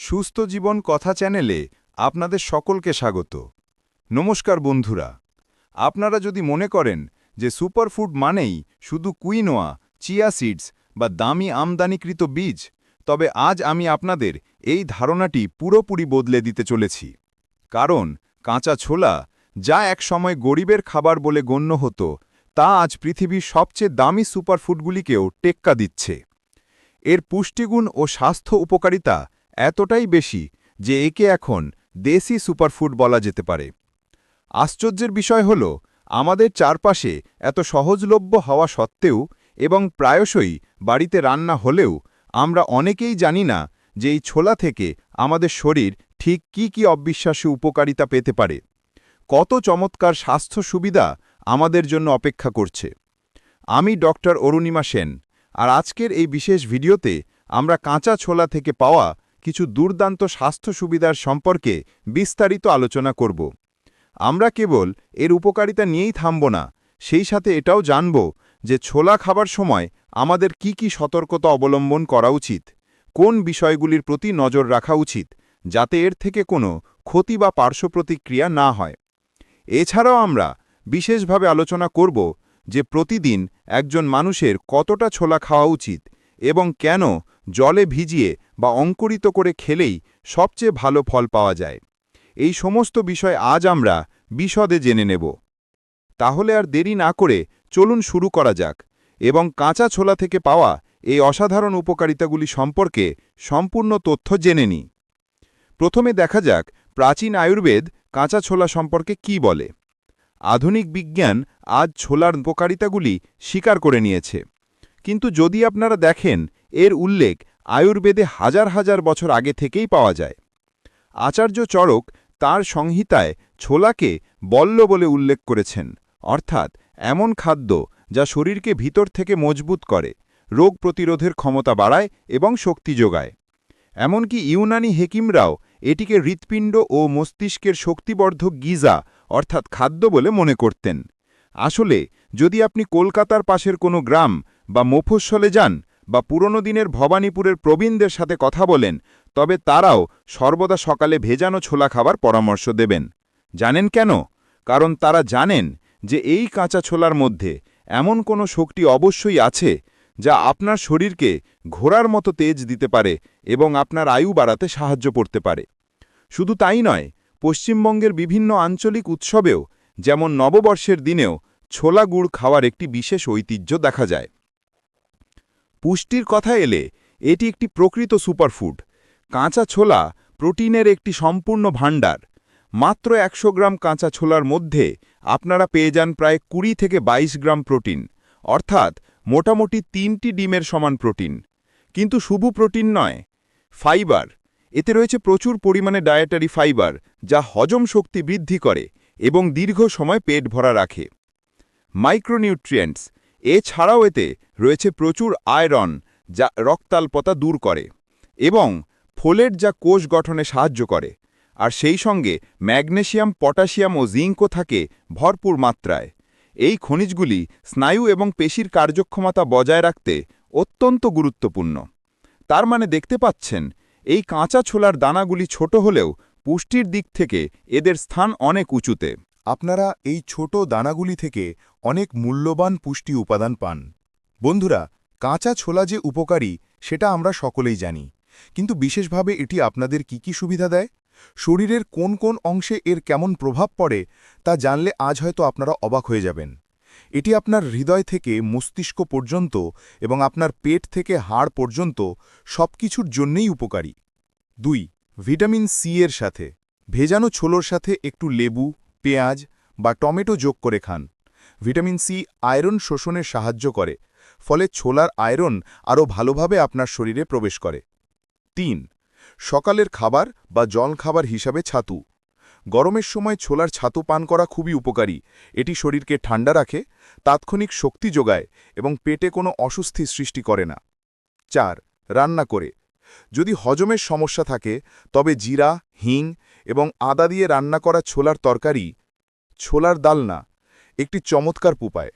সুস্থ জীবন কথা চ্যানেলে আপনাদের সকলকে স্বাগত। নমস্কার বন্ধুরা। আপনারা যদি মনে করেন যে সুপারফুড মানেই শুধু কুইনোয়া, চিয়া সিডস বা দামি আমদানিকৃত বীজ, তবে আজ আমি আপনাদের এই ধারণাটি পুরোপুরি বদলে দিতে চলেছি। কারণ কাঁচা ছোলা যা একসময় গরিবের খাবার বলে গণ্য হতো, তা আজ পৃথিবীর সবচেয়ে দামি সুপারফুডগুলিকেও টেক্কা দিচ্ছে। এর পুষ্টিগুণ ও স্বাস্থ্য উপকারিতা এতটাই বেশি যে একে এখন দেশি সুপারফুড বলা যেতে পারে। আশ্চর্যের বিষয় হল, আমাদের চারপাশে এত সহজলভ্য হওয়া সত্ত্বেও এবং প্রায়শই বাড়িতে রান্না হলেও আমরা অনেকেই জানি না যে এই ছোলা থেকে আমাদের শরীর ঠিক কি কি অবিশ্বাস্য উপকারিতা পেতে পারে। কত চমৎকার স্বাস্থ্য সুবিধা আমাদের জন্য অপেক্ষা করছে। আমি ডক্টর অরুণিমা সেন, আর আজকের এই বিশেষ ভিডিওতে আমরা কাঁচা ছোলা থেকে পাওয়া কিছু দুর্দান্ত স্বাস্থ্য সুবিধার সম্পর্কে বিস্তারিত আলোচনা করব। আমরা কেবল এর উপকারিতা নিয়েই থামব না, সেই সাথে এটাও জানব যে ছোলা খাবার সময় আমাদের কি কি সতর্কতা অবলম্বন করা উচিত, কোন বিষয়গুলির প্রতি নজর রাখা উচিত, যাতে এর থেকে কোনো ক্ষতি বা পার্শ্বপ্রতিক্রিয়া না হয়। এছাড়াও আমরা বিশেষভাবে আলোচনা করব যে প্রতিদিন একজন মানুষের কতটা ছোলা খাওয়া উচিত এবং কেন জলে ভিজিয়ে বা অঙ্কুরিত করে খেলেই সবচেয়ে ভালো ফল পাওয়া যায়। এই সমস্ত বিষয় আজ আমরা বিশদে জেনে নেব। তাহলে আর দেরি না করে চলুন শুরু করা যাক এবং কাঁচা ছোলা থেকে পাওয়া এই অসাধারণ উপকারিতাগুলি সম্পর্কে সম্পূর্ণ তথ্য জেনে নিই। প্রথমে দেখা যাক প্রাচীন আয়ুর্বেদ কাঁচা ছোলা সম্পর্কে কি বলে। আধুনিক বিজ্ঞান আজ ছোলার উপকারিতাগুলি স্বীকার করে নিয়েছে। কিন্তু যদি আপনারা দেখেন এর উল্লেখ আয়ুর্বেদে হাজার হাজার বছর আগে থেকেই পাওয়া যায়। আচার্য চরক তার সংহিতায় ছোলাকে বল্ল বলে উল্লেখ করেছেন, অর্থাৎ এমন খাদ্য যা শরীরকে ভিতর থেকে মজবুত করে, রোগ প্রতিরোধের ক্ষমতা বাড়ায় এবং শক্তি যোগায়। এমনকি ইউনানি হেকিমরাও এটিকে হৃৎপিণ্ড ও মস্তিষ্কের শক্তিবর্ধক গিজা, অর্থাৎ খাদ্য বলে মনে করতেন। আসলে যদি আপনি কলকাতার পাশের কোনো গ্রাম বা মফস্বলে যান বা পুরনো দিনের ভবানীপুরের প্রবীণদের সাথে কথা বলেন, তবে তারাও সর্বদা সকালে ভেজানো ছোলা খাবার পরামর্শ দেবেন। জানেন কেন? কারণ তারা জানেন যে এই কাঁচা ছোলার মধ্যে এমন কোনো শক্তি অবশ্যই আছে যা আপনার শরীরকে ঘোড়ার মতো তেজ দিতে পারে এবং আপনার আয়ু বাড়াতে সাহায্য করতে পারে। শুধু তাই নয়, পশ্চিমবঙ্গের বিভিন্ন আঞ্চলিক উৎসবেও যেমন নববর্ষের দিনেও ছোলা গুড় খাওয়ার একটি বিশেষ ঐতিহ্য দেখা যায়। পুষ্টির কথা এলে এটি একটি প্রকৃত সুপারফুড। কাঁচা ছোলা প্রোটিনের একটি সম্পূর্ণ ভাণ্ডার। মাত্র একশো গ্রাম কাঁচা ছোলার মধ্যে আপনারা পেয়ে যান প্রায় কুড়ি থেকে ২২ গ্রাম প্রোটিন, অর্থাৎ মোটামুটি তিনটি ডিমের সমান প্রোটিন। কিন্তু শুভু প্রোটিন নয়, ফাইবার। এতে রয়েছে প্রচুর পরিমাণে ডায়েটারি ফাইবার, যা হজম শক্তি বৃদ্ধি করে এবং দীর্ঘ সময় পেট ভরা রাখে। মাইক্রোনিউট্রিয়েন্টস। এছাড়াও এতে রয়েছে প্রচুর আয়রন যা রক্তাল্পতা দূর করে এবং ফোলেট যা কোষ গঠনে সাহায্য করে। আর সেই সঙ্গে ম্যাগনেশিয়াম পটাশিয়াম ও জিঙ্কও থাকে ভরপুর মাত্রায়। এই খনিজগুলি স্নায়ু এবং পেশির কার্যক্ষমতা বজায় রাখতে অত্যন্ত গুরুত্বপূর্ণ। তার মানে দেখতে পাচ্ছেন, এই কাঁচা ছোলার দানাগুলি ছোট হলেও পুষ্টির দিক থেকে এদের স্থান অনেক উঁচুতে। আপনারা এই ছোট দানাগুলি থেকে অনেক মূল্যবান পুষ্টি উপাদান পান। বন্ধুরা, কাঁচা ছোলা যে উপকারী, সেটা আমরা সকলেই জানি। কিন্তু বিশেষভাবে এটি আপনাদের কি কি সুবিধা দেয়? শরীরের কোন কোন অংশে এর কেমন প্রভাব পড়ে, তা জানলে আজ হয়তো আপনারা অবাক হয়ে যাবেন। এটি আপনার হৃদয় থেকে মস্তিষ্ক পর্যন্ত এবং আপনার পেট থেকে হাড় পর্যন্ত সব কিছুর জন্যেই উপকারী। দুই, ভিটামিন সি এর সাথে। ভেজানো ছোলোর সাথে একটু লেবু পেঁয়াজ বা টমেটো যোগ করে খান। ভিটামিন সি আয়রন শোষণে সাহায্য করে, ফলে ছোলার আয়রন আরও ভালোভাবে আপনার শরীরে প্রবেশ করে। তিন, সকালের খাবার বা জল খাবার হিসাবে ছাতু। গরমের সময় ছোলার ছাতু পান করা খুবই উপকারী। এটি শরীরকে ঠান্ডা রাখে, তাৎক্ষণিক শক্তি যোগায় এবং পেটে কোনো অস্বস্তি সৃষ্টি করে না। চার, রান্না করে। যদি হজমের সমস্যা থাকে, তবে জিরা, হিং এবং আদা দিয়ে রান্না করা ছোলার তরকারি, ছোলার ডালনা একটি চমৎকার উপায়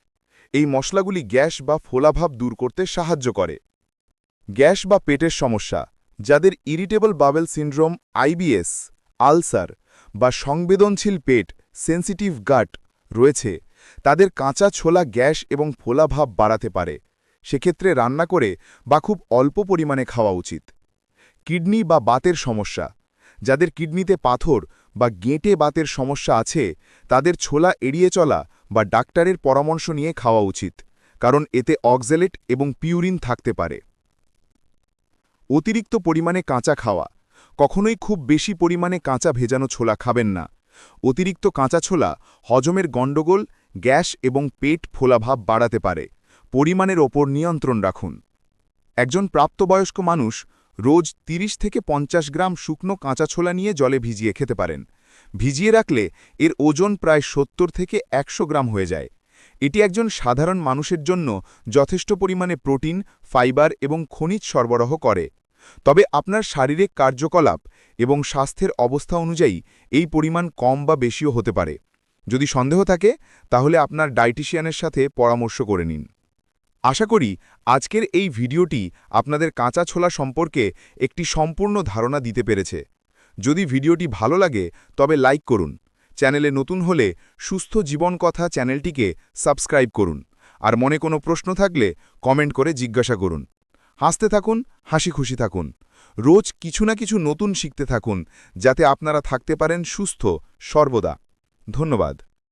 এই মশলাগুলি গ্যাস বা ফোলাভাব দূর করতে সাহায্য করে। গ্যাস বা পেটের সমস্যা, যাদের irritable bowel syndrome, IBS, ulcer বা সংবেদনশীল পেট, সেন্সিটিভ গাট রয়েছে, তাদের কাঁচা ছোলা গ্যাস এবং ফোলাভাব বাড়াতে পারে। সেক্ষেত্রে রান্না করে বা খুব অল্প পরিমাণে খাওয়া উচিত। কিডনি বা বাতের সমস্যা যাদের কিডনিতে পাথর বা গেঁটে বাতের সমস্যা আছে, তাদের ছোলা এড়িয়ে চলা বা ডাক্তারের পরামর্শ নিয়ে খাওয়া উচিত, কারণ এতে অক্সেলেট এবং পিউরিন থাকতে পারে। অতিরিক্ত পরিমাণে কাঁচা খাওয়া। কখনোই খুব বেশি পরিমাণে কাঁচা ভেজানো ছোলা খাবেন না। অতিরিক্ত কাঁচা ছোলা হজমের গণ্ডগোল, গ্যাস এবং পেট ফোলাভাব বাড়াতে পারে। পরিমাণের ওপর নিয়ন্ত্রণ রাখুন। একজন প্রাপ্তবয়স্ক মানুষ রোজ ৩০ থেকে পঞ্চাশ গ্রাম শুকনো কাঁচা ছোলা নিয়ে জলে ভিজিয়ে খেতে পারেন। ভিজিয়ে রাখলে এর ওজন প্রায় সত্তর থেকে একশো গ্রাম হয়ে যায়। এটি একজন সাধারণ মানুষের জন্য যথেষ্ট পরিমাণে প্রোটিন, ফাইবার এবং খনিজ সরবরাহ করে। তবে আপনার শারীরিক কার্যকলাপ এবং স্বাস্থ্যের অবস্থা অনুযায়ী এই পরিমাণ কম বা বেশিও হতে পারে। যদি সন্দেহ থাকে, তাহলে আপনার ডায়েটিশিয়ানের সাথে পরামর্শ করে নিন। আশা করি আজকের এই ভিডিওটি আপনাদের কাঁচা ছোলা সম্পর্কে একটি সম্পূর্ণ ধারণা দিতে পেরেছে। যদি ভিডিওটি ভালো লাগে, তবে লাইক করুন। চ্যানেলে নতুন হলে সুস্থ জীবন কথা চ্যানেলটিকে সাবস্ক্রাইব করুন। আর মনে কোনো প্রশ্ন থাকলে কমেন্ট করে জিজ্ঞাসা করুন। হাসতে থাকুন, হাসি খুশি থাকুন। রোজ কিছু না কিছু নতুন শিখতে থাকুন, যাতে আপনারা থাকতে পারেন সুস্থ সর্বদা। ধন্যবাদ।